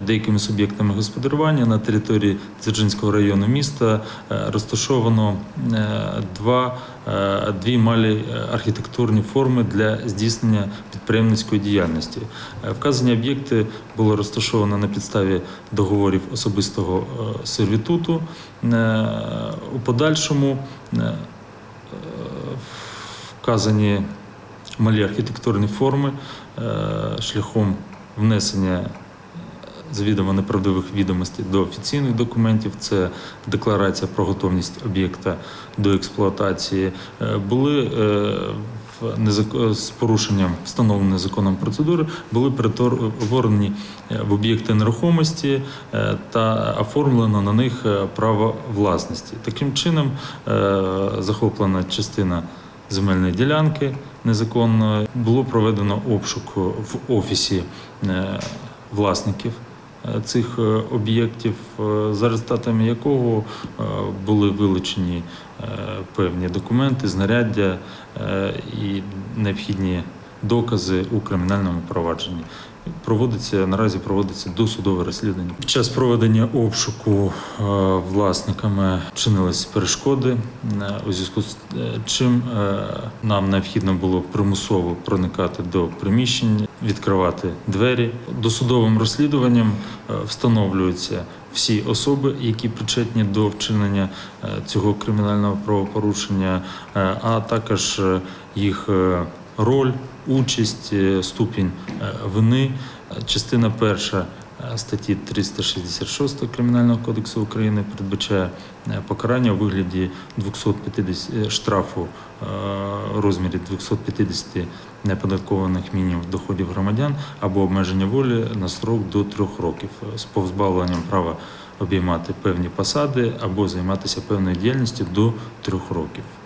Деякими суб'єктами господарювання на території Дзержинського району міста е, розташовано е, два, е, дві малі архітектурні форми для здійснення підприємницької діяльності. Вказані об'єкти було розташовано на підставі договорів особистого сервітуту. У подальшому вказані малі архітектурні форми шляхом внесення завідомо неправдивих відомостей до офіційних документів. Це декларація про готовність об'єкта до експлуатації. е, Були е, з порушенням встановленої законом процедури, були перетворені е, в об'єкти нерухомості та оформлено на них право власності. Таким чином захоплена частина земельної ділянки незаконно було проведено обшук в офісі власників цих е, об'єктів, е, за результатами якого е, були вилучені певні документи, знаряддя і необхідні докази у кримінальному провадженні. Проводиться наразі проводиться досудове розслідування. Під час проведення обшуку е, власниками чинились перешкоди, е, у зв'язку з е, чим нам необхідно було примусово проникати до приміщень, відкривати двері. Досудовим розслідуванням встановлюються всі особи, які причетні до вчинення цього кримінального правопорушення, а також їх роль, участь, е, ступінь е, вини. Е, Частина перша статті 366 Кримінального кодексу України передбачає покарання у вигляді 250 е, штрафу у розмірі 250 неподаткованих мінімумів доходів громадян або обмеження волі на строк до трьох років з позбавленням права обіймати певні посади або займатися певною діяльністю до трьох років.